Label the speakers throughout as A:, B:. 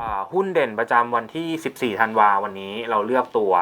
A: อ่าหุ้นเด่นประจำวันที่ 14 ธันวาวันนี้เราเลือกตัว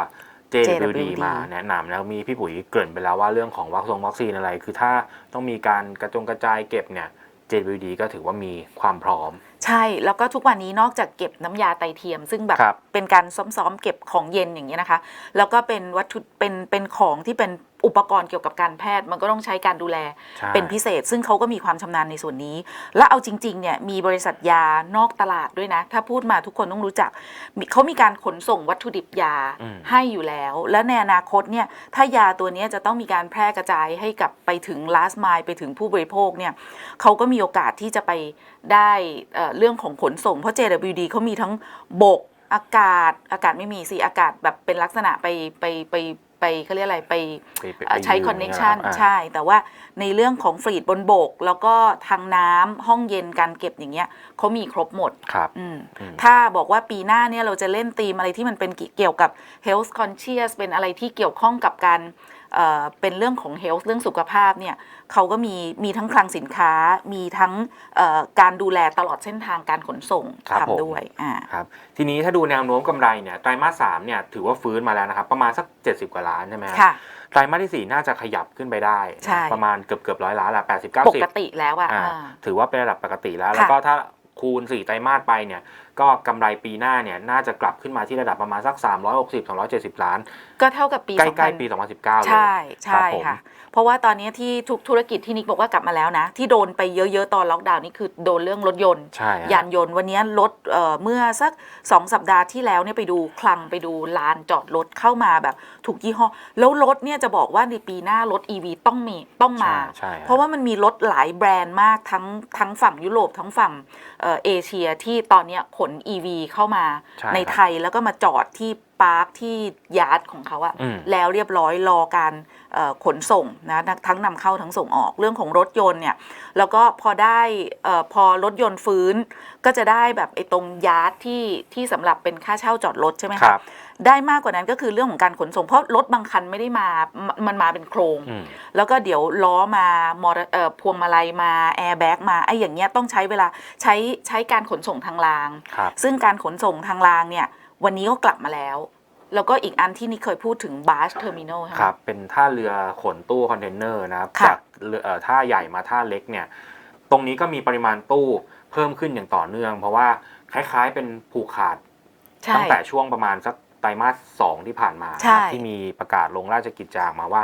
A: JWD
B: JWD
A: มาแนะนำแล้วมีพี่ปุ๋ยเกริ่นไปแล้วว่าเรื่องของวัคซงวัคซีนอะไร คือถ้าต้องมีการกระจงกระจายเก็บเนี่ย JWD ก็ถือว่ามีความพร้อม
B: ใช่แล้วก็ทุกวันนี้นอกจากเก็บน้ำยาไตเทียม ซึ่งแบบ
A: ครับ
B: เป็นการซ้อมๆเก็บของเย็นอย่างนี้ยนะคะ แล้วก็เป็นวัตถุเป็นเป็นของที่เป็น อุปกรณ์เกี่ยวกับการแพทย์มันก็ต้องใช้การดูแล
A: ใช่
B: เป็นพิเศษ ซึ่งเขาก็มีความชำนาญในส่วนนี้ และเอาจริงๆเนี่ยมีบริษัทยานอกตลาดด้วยนะ ถ้าพูดมาทุกคนต้องรู้จักมีเขามีการขนส่งวัตถุดิบยา
A: อืม
B: ให้อยู่แล้ว และในอนาคตเนี่ยถ้ายาตัวเนี้ยจะต้องมีการแพร่กระจายให้กับไปถึง last mile ไปถึงผู้บริโภคเนี่ยเขาก็มีโอกาสที่จะไปได้เอ่อเรื่องของขนส่ง เพราะ JWD เขามีทั้งบกอากาศอากาศไม่มีสิอากาศแบบเป็นลักษณะไปไปไป ไปเขาเรียกอะไรไป
A: ไปไป
B: เอ่อใช้
A: ไปยื
B: คอนเน็ชัน
A: อ่า
B: ใช่ แต่ว่าในเรื่องของฟรีดบนบก แล้วก็ทางน้ำห้องเย็นการเก็บอย่างเงี้ยเขามีครบหมด
A: ครับ
B: อืม
A: อืม
B: ถ้าบอกว่าปีหน้าเนี่ยเราจะเล่นธีมอะไรที่มันเป็นเกี่ยวกับ health conscious เป็นอะไรที่เกี่ยวข้องกับการ เอ่อเป็นเรื่องของ health เรื่องสุขภาพเนี่ยเขาก็มีมีทั้งคลังสินค้ามีทั้งเอ่อการดูแลตลอดเส้นทางการขนส่ง
A: ครับผม
B: ทำด้วยอ่า
A: ครับทีนี้ถ้าดูแนวโน้มกำไรเนี่ยไตรมาสสามเนี่ยถือว่าฟื้นมาแล้วนะครับ ประมาณสัก 70 กว่าล้านใช่ไหมครับ
B: ค่ะ
A: ไตรมาสที่ 4 น่าจะขยับขึ้นไปได้นะ
B: ใช่
A: ประมาณเกือบเกือบร้อยล้านละ80
B: ปก
A: 90
B: ติแล้วอะ
A: อ่า
B: อ่า
A: ถือว่าเป็นระดับปกติแล้ว
B: ค่ะ
A: แล้วก็ถ้าคูณ 4 ไตรมาสไปเนี่ย ก็กำไรปีหน้าเนี่ยน่าจะกลับขึ้นมาที่ระดับประมาณสัก 360 270 ล้าน
B: ก็เท่ากับปี
A: ใกล้
B: 2000
A: ๆปี 2019 เลย
B: ใช่
A: ครั
B: ใช่
A: บผม
B: ค่ะ เพราะว่าตอนนี้ที่ทุกธุรกิจที่นิกบอกว่ากลับมาแล้วนะ ที่โดนไปเยอะๆ ตอนล็อกดาวน์นี่คือโดนเรื่องรถยนต์
A: ใช่ฮะ
B: ยานยนต์วันนี้รถเอ่อเมื่อสัก 2 สัปดาห์ที่แล้วเนี่ยไปดูคลังไปดูลานจอดรถเข้ามาแบบถูกยี่ห้อ แล้วรถเนี่ยจะบอกว่าในปีหน้ารถ EV ต้องมีต้องมา
A: ใช่ใช่ฮะ
B: เพราะว่ามันมีรถหลายแบรนด์มากทั้งทั้งฝั่งยุโรปทั้งฝั่งเอ่อเอเชียที่ตอนเนี้ยขน EV เข้ามา
A: ใช่
B: ใน
A: ครับ
B: ไทยแล้วก็มาจอดที่ ปาร์คที่ยาร์ดของเขาอะ
A: อืม
B: แล้วเรียบร้อยรอการเอ่อขนส่งนะทั้งนำเข้าทั้งส่งออกเรื่องของรถยนต์เนี่ยแล้วก็พอได้เอ่อพอรถยนต์ฟื้น ก็จะได้แบบไอ้ตรงยาร์ดที่ที่สำหรับเป็นค่าเช่าจอดรถใช่ไหม
A: ครั
B: คะ
A: บ
B: ได้มากกว่านั้นก็คือเรื่องของการขนส่ง เพราะรถบางคันไม่ได้มามันมันมาเป็นโครง
A: อืม
B: แล้วก็เดี๋ยวล้อมามอเตอร์เอ่อพวงมาลัยมาแอร์แบ็กมาไอ้อย่างเงี้ยต้องใช้เวลาใช้ใช้การขนส่งทางราง
A: ครับ
B: ซึ่งการขนส่งทางรางเนี่ย วันนี้ก็กลับมาแล้ว แล้วก็อีกอันที่นี่เคยพูดถึงบาสเทอร์มินอลใช่ไหม
A: ครับ เป็นท่าเรือขนตู้คอนเทนเนอร์นะครับ
B: ค่ะ
A: จากเรือเอ่อท่าใหญ่มาท่าเล็กเนี่ย ตรงนี้ก็มีปริมาณตู้เพิ่มขึ้นอย่างต่อเนื่อง เพราะว่าคล้ายๆเป็นผูกขาด
B: ใช่
A: ตั้งแต่ช่วงประมาณสักไตรมาสสองที่ผ่านมา
B: ใช่
A: นะครับที่มีประกาศลงราชกิจจาออกมาว่า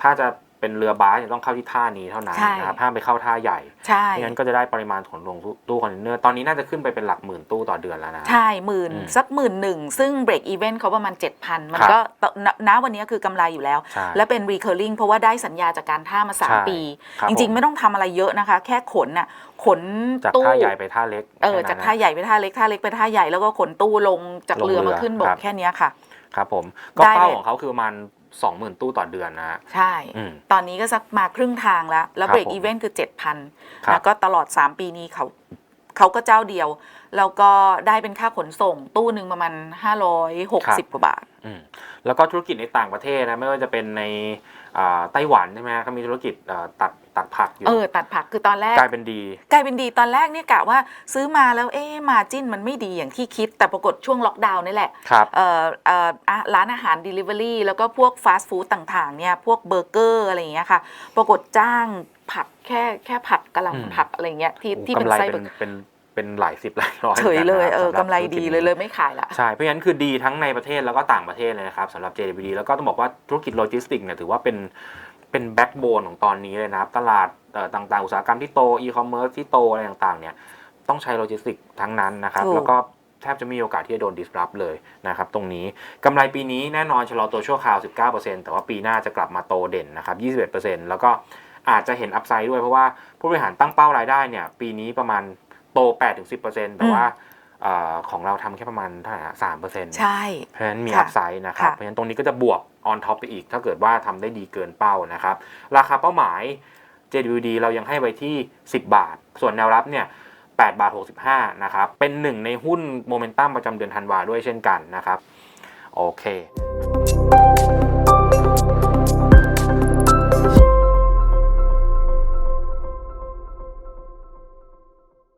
A: ถ้าจะ เป็นเรือบาสเนี่ยต้องเข้าที่ท่านี้เท่านั้น
B: ใช่
A: นะครับห้ามไปเข้าท่าใหญ่
B: ใช่
A: ไม่งั้นก็จะได้ปริมาณขนลงตู้คอนเทนเนอร์ตอนนี้น่าจะขึ้นไปเป็นหลักหมื่นตู้ต่อเดือนแล้วนะ
B: ใช่หมื่น
A: อืม
B: สักหมื่นหนึ่ง ซึ่งเบรกอีเวนต์เขาประมาณ 7,000 มัน
A: ครับ
B: ก็ตณณวันนี้คือกำไรอยู่แล้ว
A: ใช่
B: และเป็น recurring เพราะว่าได้สัญญาจากการท่ามา
A: ใช่
B: 3ปี
A: ครับ
B: จริง
A: ผม
B: ๆไม่ต้องทำอะไรเยอะนะคะ แค่ขนน่ะขน
A: จาก
B: ตู้
A: ท่าใหญ่ไปท่าเล็ก
B: เออ
A: แค่นั้น
B: จากท่าใหญ่ไปท่าเล็กท่าเล็กไปท่าใหญ่แล้วก็ขนตู้ลงจาก
A: ลง
B: เรือ
A: เรือ
B: มาขึ้นบ
A: ค
B: ก
A: รับ
B: แค่เนี้ยค่ะ
A: ครับผมก็
B: ได้
A: เป้า
B: เลย
A: ของเขาคือประมาณ สองหมื่นตู้ต่อเดือนนะฮะ
B: ใช่
A: อืม
B: ตอนนี้ก็สักมาครึ่งทางแล้ว แล้ว
A: ครับ
B: เบรก
A: ผม
B: อีเวนต์คือ 7,000
A: ครับ
B: แล้วก็ตลอด 3 ปีนี้เขาเขาก็เจ้าเดียว แล้วก็ได้เป็นค่าขนส่งตู้หนึ่งประมาณ 560 กว่าบาท
A: อืมแล้วก็ธุรกิจในต่างประเทศนะไม่ว่าจะเป็นในอ่าไต้หวันใช่ไหมฮะเขามีธุรกิจอ่าตัด ตัดผักอยู่
B: เออตัดผักคือตอนแรก
A: กลายเป็นดี
B: กลายเป็นดีตอนแรกเนี่ยกะว่าซื้อมาแล้วเอ๊ะมาจิ้นมันไม่ดีอย่างที่คิด แต่ปรากฏช่วงล็อกดาวน์นี่แหละ
A: ครับ
B: เอ่อเอ่ออะร้านอาหาร Delivery แล้วก็พวกฟาสต์ฟู้ดต่างๆเนี่ยพวกเบอร์เกอร์อะไรอย่างเงี้ยค่ะ ปรากฏจ้างผักแค่แค่ผัดกะห
A: อืม
B: ล่ำผักอะไรเงี้ยที่ที่
A: กำ
B: เป็น
A: ไร
B: ไส้
A: เป็นเป็นเป็นหลายสิบหลายร้อย
B: เฉยเลย
A: หมืนน
B: เออ
A: นะครับ
B: กำไร
A: สำห
B: ดี
A: ธุรกิจ
B: เลย
A: นี้
B: เลยไม่ขายละ
A: ใช่เพราะฉะนั้นคือดีทั้งในประเทศแล้วก็ต่างประเทศเลยนะครับสำหรับ JWD แล้วก็ต้องบอกว่าธุรกิจโลจิสติกส์เนี่ยถือว่าเป็น เป็นแบ็กโบนของตอนนี้เลยนะครับ ตลาดเอ่อต่างๆ อุตสาหกรรมที่โตอีคอมเมิร์ซที่โตอะไรต่างๆเนี่ยต้องใช้โลจิสติกส์ทั้งนั้นนะครับ
B: ถูก
A: แล้วก็แทบจะไมมีโอกาสที่จะโดน disrupt เลยนะครับตรงนี้กำไรปีนี้แน่นอนชะลอตัวชั่วคราว 19%แต่ว่าปีหน้าจะกลับมาโตเด่นนะครับ 21%แล้วก็อาจจะเห็นอัพไซด์ด้วยเพราะว่าผู้บริหารตั้งเป้ารายได้เนี่ยปีนี้ประมาณโต 8-10%แต่ว่าเอ่อ ของเราทำแค่ประมาณเท่าไหร่สามเปอร์เซ็นต์
B: ใช่
A: เพราะฉะนั้นมี
B: ค่ะ
A: อัพไซด์นะครับ
B: ค่ะ
A: เพราะฉะนั้นตรงนี้ก็จะบวก on top ไปอีก ถ้าเกิดว่าทำได้ดีเกินเป้านะครับ ราคาเป้าหมาย JWD เรายังให้ไว้ที่ 10 บาท ส่วนแนวรับเนี่ย8บาท65 นะครับ เป็นหนึ่งในหุ้นโมเมนตัมประจำเดือนธันวาด้วยเช่นกันนะครับ โอเค